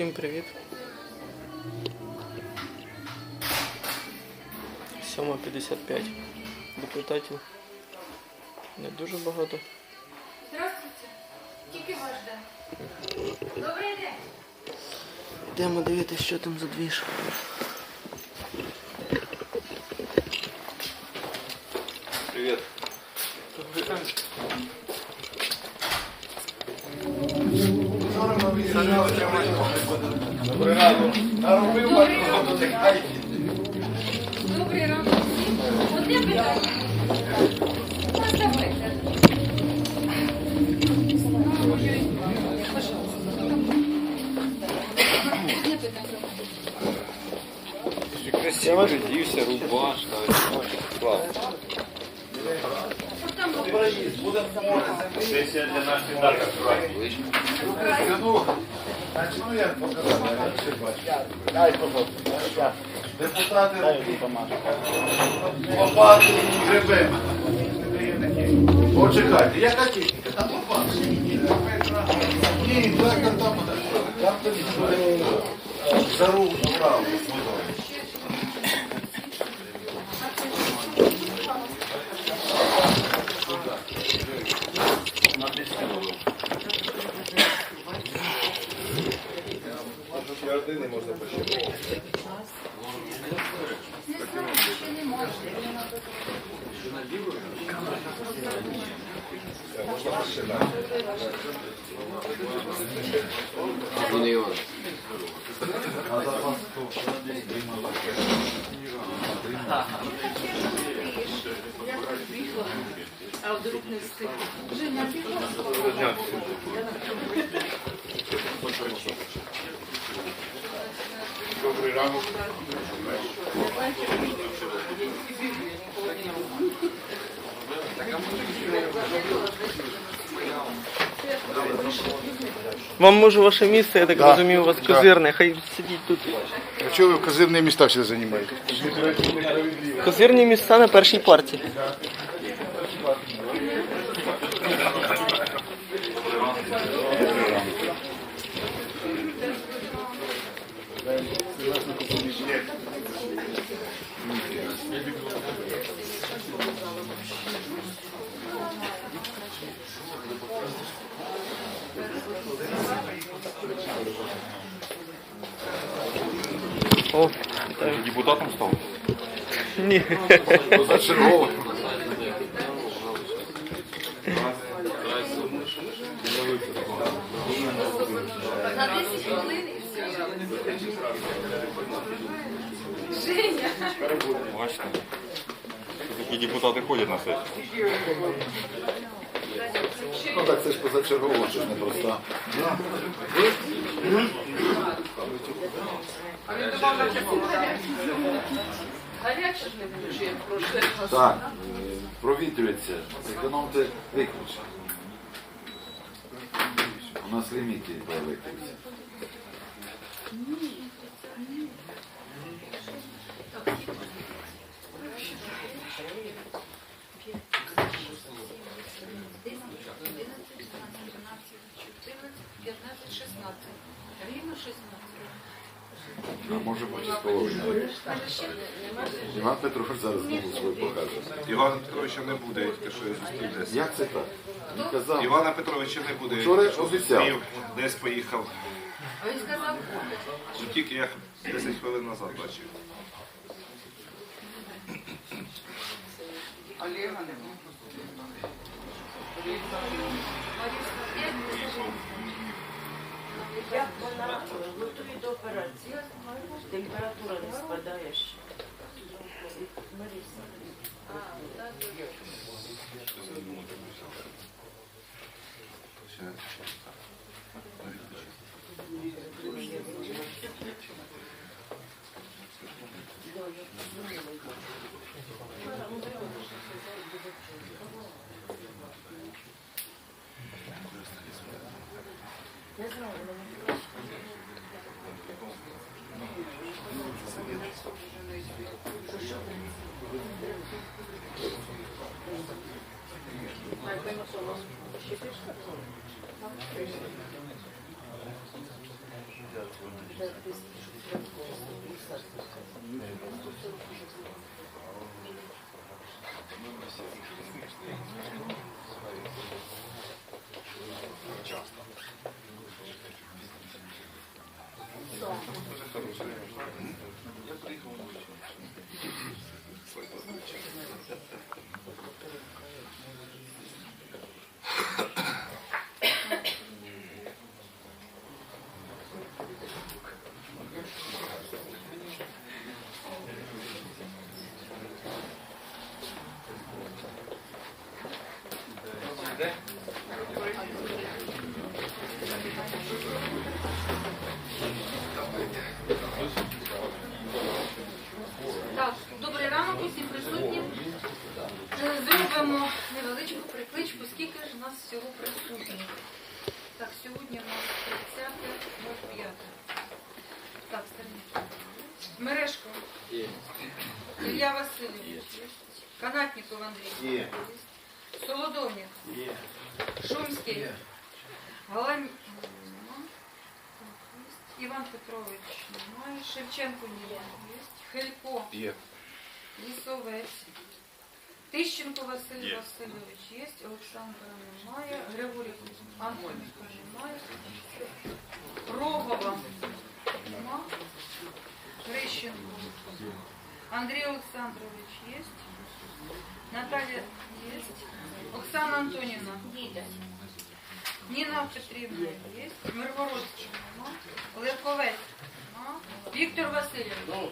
Всім привіт. 7.55 депутатів. Не дуже багато. Здравствуйте. Тільки вас день. Добрий день. Йдемо дивитися, що там за двіж. Hey. Депутати лопати грибем. Почекайте, яка техніка? Там лопати. Ні, так там там тобі за руку направо. Добрий ранок. Вам може ваше місце, я так Да. розумію, у вас Да. козирне, хай сидіть тут. А чого ви козирні міста всі займаєте? Козирні місця на першій партії. О, Депутатом став? ні. Позачергово. на 10 хвилин і все. Женя. Бачите. Такі депутати ходять на сесію. Ну так це ж позачергово, це ж не просто. Гаряче ж не включив як прошлий раз. Так, е, провітрюється, економте виключення. У нас ліміти по електриці. Рівно 16. А може бути з половиною. Іван Петрович зараз знову свій покаже. Івана Петровича не буде, я тільки що я зустрів. Як це так? Він казав, Івана Петровича не буде, Вчора тільки що обіцяв. зустрів, десь поїхав. А він сказав, Ну, Тільки я 10 хвилин назад бачив. Олега нема. Як вона готує до операції, температура не спадає ще. Маріса. Не Зробимо невеличку прикличку, скільки ж у нас всього присутніх. Так, сьогодні у нас 30.05. Так, Стерній. Мережко. Ілля Васильович. Канатніков Андрій. Є. Солодовник. Шумський. Галам... Іван Петрович немає. Шевченко є. Хелько. Є. Лісовець. Тищенко Василь Васильович є. Олександра немає. Григорій Антонівка немає. Рогова нема. Грищенко. Андрій Олександрович є. Наталья є. Оксана Антонівна. Ніна Петрівна є. Миргородський нема. Левковець нема. Віктор Васильович.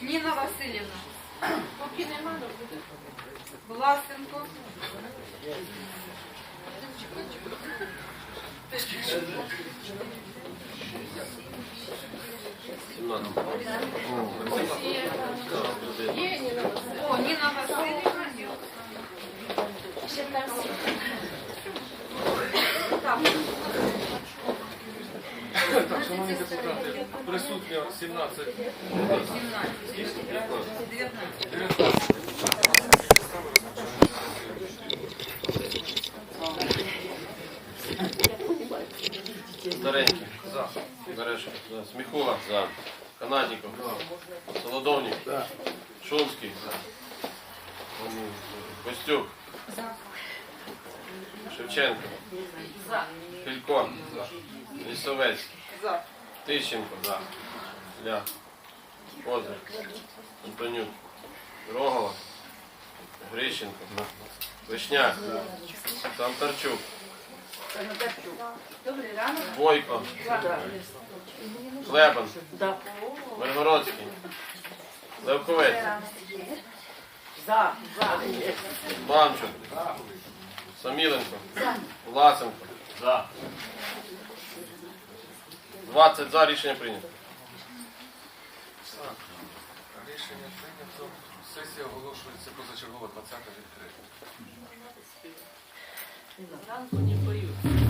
Ніна Васильівна. Поки нема, то буде. Власенко. О, Ніна Васильівна. і Оксана. Так, Шановні депутати, присутньо 17 17, 19. Старенький. За. Берешко. За. Сміхова. За. Канадніков. Солодовник. Шумський. Костюк. Шевченко. Філько. Лісовець. Тищенко. За. Ля. Козир. Антонюк. Рогова. Грищенко. Вишняк. Санторчук. Добрий ранок. Бойко. Хлебан. Да. Миргородський. Левковець. За. За. Бамчук. Саміленко. Власенко. За. 20 за рішення прийнято. Так, рішення прийнято. Сесія оголошується позачергова 20 відкрита. Ранку не боюсь.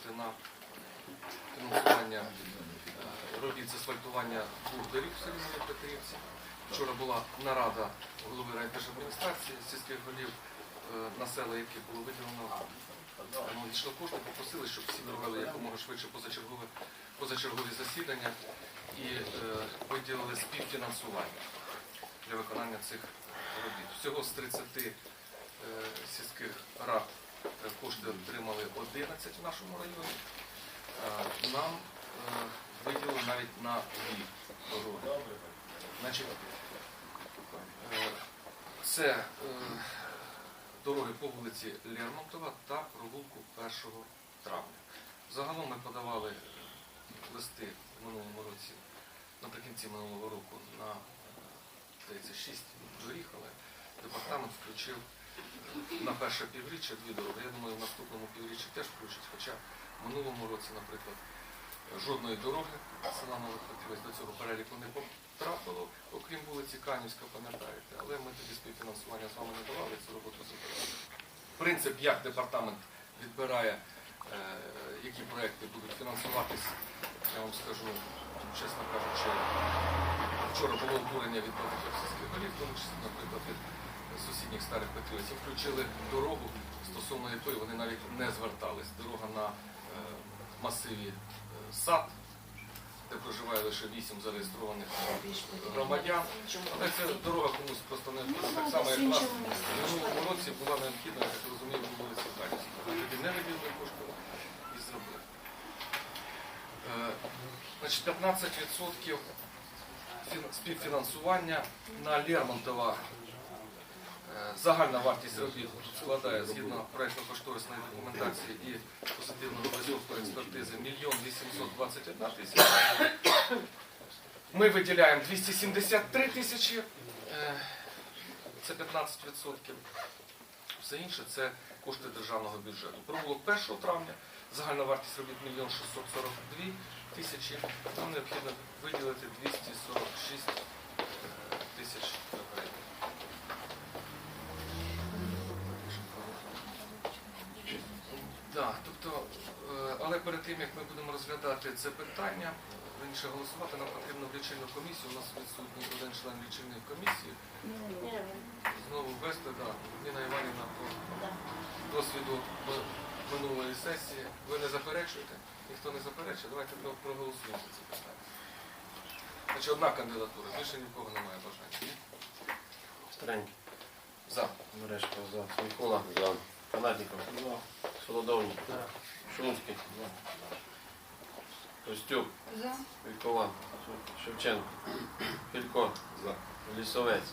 Кошти на фінансування е, робіт з асфальтування двох доріг в селі Петрівці. Вчора була нарада голови райдержадміністрації сільських голів, е, на села, яких було виділено ну, кошти, попросили, щоб всі провели якомога швидше позачергове, позачергові засідання і е, виділили співфінансування для виконання цих робіт. Всього з 30 е, сільських рад кошти отримали 11 в нашому районі. Е, Нам е, виділили навіть на дві дороги. Значить, е, це дороги по вулиці Лермонтова та провулку 1 травня. Загалом ми подавали листи в минулому році, наприкінці минулого року на е, здається, 6 доріг, але департамент включив на перше півріччя дві дороги. Я думаю, в наступному півріччі теж включить, хоча в минулому році, наприклад, жодної дороги села Нових Петрівець до цього переліку не потрапило, окрім вулиці Канівська, пам'ятаєте, але ми тоді співфінансування з вами не давали, цю роботу забирали. Принцип, як департамент відбирає, е, які проекти будуть фінансуватись, я вам скажу, чесно кажучи, вчора було обурення від багатьох сільських голів, в тому числі, наприклад, від сусідніх старих Петрівців. Включили дорогу, стосовно якої вони навіть не звертались. Дорога на е, масиві е, сад, де проживає лише вісім зареєстрованих громадян. Але ця дорога комусь просто необхідна, так само, як нас в минулому році була необхідна, я так розумію, вулиці Канівській. Тоді не виділили кошти і зробили. Е, Значить, 15% фін- співфінансування на Лермонтова. Е, Загальна вартість робіт складає згідно проєктно-кошторисної документації і позитивного висновку експертизи 1 821 тисяча. Ми виділяємо 273 тисячі, е, це 15%. Все інше це кошти державного бюджету. Провулок 1 травня, загальна вартість робіт 1 642 тисячі, нам необхідно виділити 246 е, тисяч гривень. Да, тобто, е, але перед тим, як ми будемо розглядати це питання, раніше голосувати, нам потрібно в лічильну комісію. У нас відсутній один член лічильної комісії. Знову ввести, да, Ніна Іванівна по досвіду минулої сесії. Ви не заперечуєте? Ніхто не заперечує, давайте проголосуємо за це питання. Значить, одна кандидатура, більше нікого немає бажання. Ні? Старенький. За. Мережко за. Микола. За. Канатников. Солодовник. Шумський. Костюк. За. Вікова. Шевченко. Філько. За. Лісовець.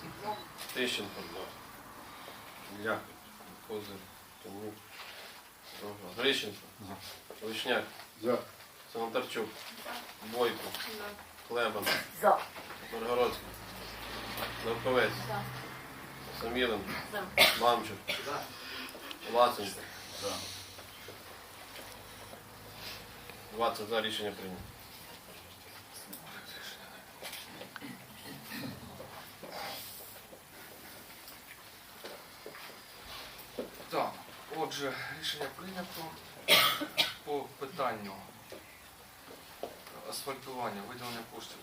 Тищенко. Ляк. Козир. Томюк. Грищенко. Вишняк. За. Санатарчук. Бойко. Хлебан. За. Миргородський. Левковець. Саміленко. Мамчук. Власенко. 20 за рішення прийнято. Так, отже, рішення прийнято по питанню асфальтування, виділення коштів.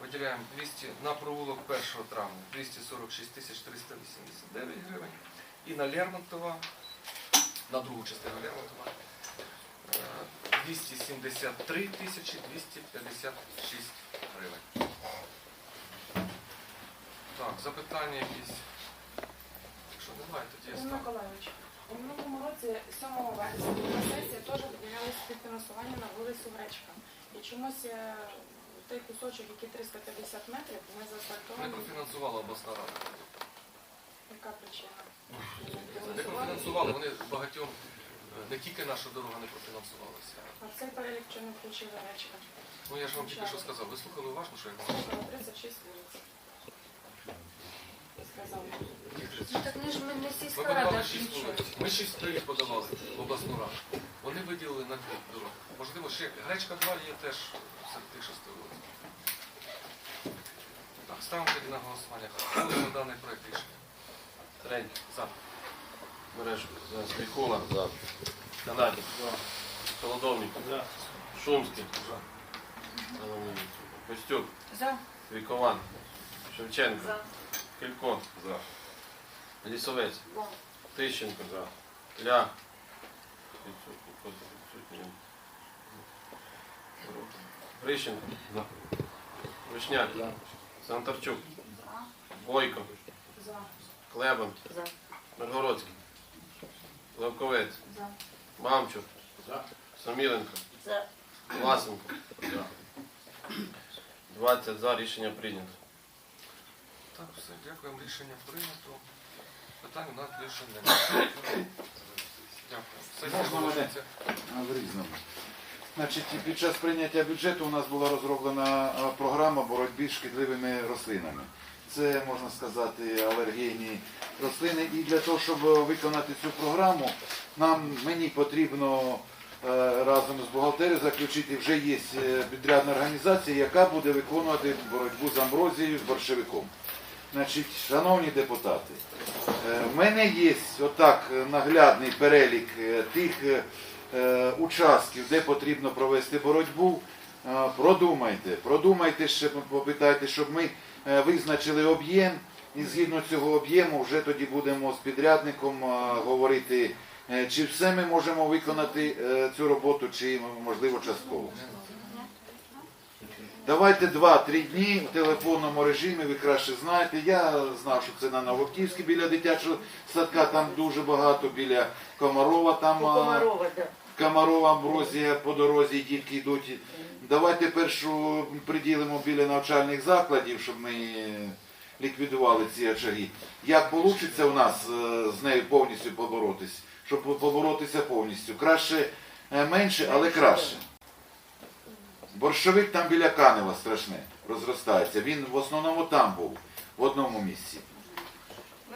Виділяємо 200 на провулок 1 травня 246 тисяч 389 гривень. І на Лермонтова, на другу частину Лермонтова, е, 273 тисячі 256 гривень. Так, запитання якісь. Якщо немає, тоді я ставлю. Миколайович, у минулому році 7 вересня на сесії теж виділялось співфінансування на вулицю Гречка. І чомусь е, той кусочок, який 350 метрів, не Не профінансувала обласна рада. Яка причина? Не профінансували, вони багатьом, е, не тільки наша дорога не профінансувалася. А в цей перелік чому не включили Гречка? Ну я ж вам тільки що сказав, ви слухали уважно, що я? Було 36 вулиць. Сказав. Ну так ми ж ми не Ми сільська подавали рада. 6 вулиць. Ми 6 привід подавали в обласну раду. Вони виділили на дві дороги. Можливо, ще гречка 2 є теж серед тих шести вулиць. Ставимо тоді на голосування. Голосуємо даний проект рішення. Трень. За. Мережко. За. Сміхула. За. Канадів. За. Солодовник. За. Шумський. За. Костюк. За. Вікован. Шевченко. За. Кілько. За. Лісовець. Тищенко. За. Ля. Грищенко. За. Вишняк. За. Санторчук. Бойко. За. Клебан. За. Миргородський. Левковець. За. Мамчур. Саміленко. За. Власенко. 20 за. Рішення прийнято. Так, все, дякуємо. Рішення прийнято. Питань у нас більше немає. Дякую. Сесія Можна мене? оголошується. В різному. Значить, під час прийняття бюджету у нас була розроблена програма боротьби з шкідливими рослинами. Це, можна сказати, алергійні рослини. І для того, щоб виконати цю програму, нам мені потрібно е, разом з бухгалтерією заключити вже є е, підрядна організація, яка буде виконувати боротьбу з амброзією, з борщовиком. Значить, шановні депутати, е, в мене є отак наглядний перелік тих участків, де потрібно провести боротьбу. Продумайте, продумайте ще, попитайте, щоб ми визначили об'єм, і згідно цього об'єму вже тоді будемо з підрядником е, говорити, е, чи все ми можемо виконати е, цю роботу, чи можливо частково. Давайте 2-3 дні в телефонному режимі, ви краще знаєте. Я знав, що це на Новоківській біля дитячого садка, там дуже багато, біля Комарова, там Комарова, да. Комарова, Амброзія по дорозі дітки йдуть. Давайте першу приділимо біля навчальних закладів, щоб ми ліквідували ці очаги. Як вийде у нас е, з нею повністю поборотись, щоб поборотися повністю? Краще е, менше, але краще. Борщовик там біля Канева страшне, розростається. Він в основному там був, в одному місці.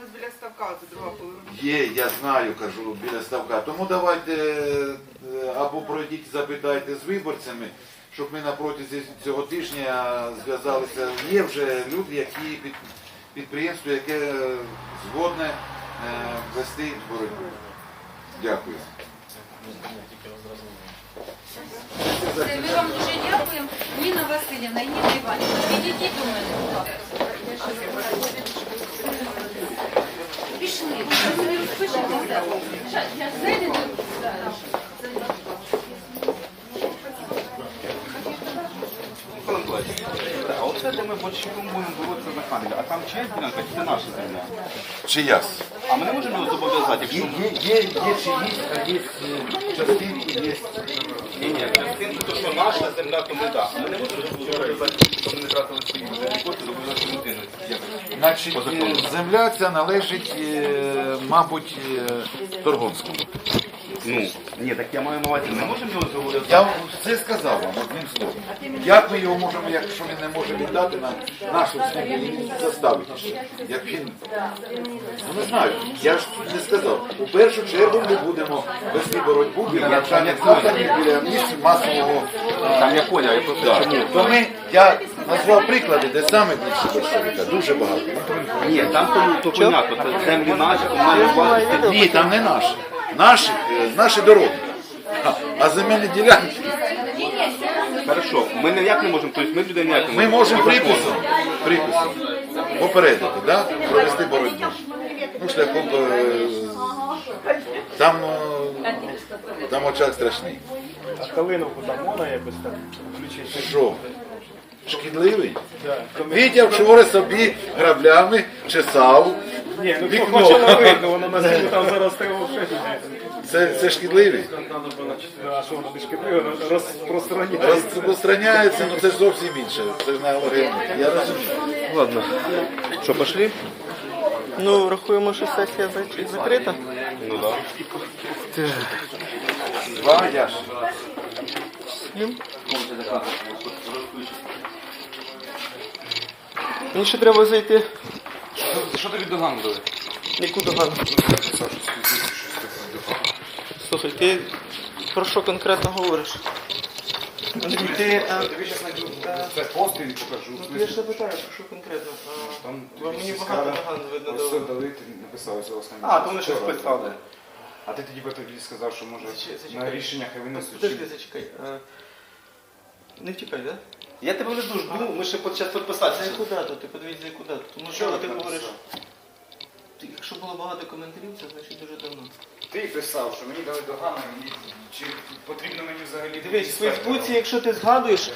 Нас біля ставка, це друга половина. Є, я знаю, кажу, біля ставка. Тому давайте е, або пройдіть, запитайте з виборцями, щоб ми на протязі цього тижня зв'язалися. Є вже люди, які під підприємство, яке згодне е, вести боротьбу. Дякую. Все, Ми вам дуже дякуємо. Ніна Васильівна, Ніна Іванівна, підійдіть до мене, будь ласка. Не розпишетеся. Зайдете? А оце де ми борщиком будемо боротися за Канеля, а там чиясь ділянка, чи це наша земля? Чиясь? А ми не можемо його зобов'язати, Є, якщо... є, є, є чиїсь, а є е, частинки, є. Ні, ні, частинку, то що наша земля, то ми да. Ми не можемо зобов'язати, щоб ми не тратили свої землі кошти, зобов'язати? Значить, е, земля ця належить, е, мабуть, е, Торговському. Ну, ні, так я маю на увазі, не можемо його зобов'язати. Я все сказав вам одним словом. Як ми його можемо, якщо він не може віддати на нашу землю, заставити ще? Як він. Ну не знаю, я ж не сказав. У першу чергу ми будемо вести боротьбу біля закладів, біля місць масового. Там я поняв, я просто чому? То ми, я назвав приклади, де саме більше борщовика, дуже багато. Ні, там то, то понятно, це землі наші, комунальні власності. Ні, там не наші. Наші, е, наші дороги. А, а земельні ділянки Хорошо, ми ніяк не можемо, тобто ми людей ніяк не ми можемо приписом, приписом попередити, да? провести боротьбу. Ну, шляхом е, там, е, там очаг страшний. А калиновку там можна якось так включити? Що? Шкідливий? Вітя вчора собі граблями чесав Ні, ну вікно. хоче не видно, воно на снігу там зараз треба Це, це шкідливий? А що воно не розпространяється. Розпространяється, ну це ж зовсім інше. Це ж на алергію. Я розумію. Ладно. Що, пошли? Ну, рахуємо, що сесія зак- закрита. Ну да. Два, я ж. Мені ще треба зайти. Що тобі доганили? Яку догану? Слухай, ти про що конкретно говориш? Ти... е, Тобі зараз знайду це пост і покажу. Ну, я ж запитаю, про що конкретно. А, Там Бо мені багато наган видно Ось це дали, ти написав з останнього. А, то вони щось писали. А ти тоді би тоді сказав, що може Зачекай, на рішеннях і винесуть. Подожди, зачекай. А, Не втікай, так? Я тебе вже дуже думав, ми ще зараз підписатися. Це яку дату? Ти подивіться, яку дату. Тому що Вчора ти написав. говориш. Ти- Якщо було багато коментарів, це значить дуже давно. Ти писав, що мені дали догану, і чи потрібно мені взагалі... Дивись, в Фейсбуці, якщо ти згадуєш,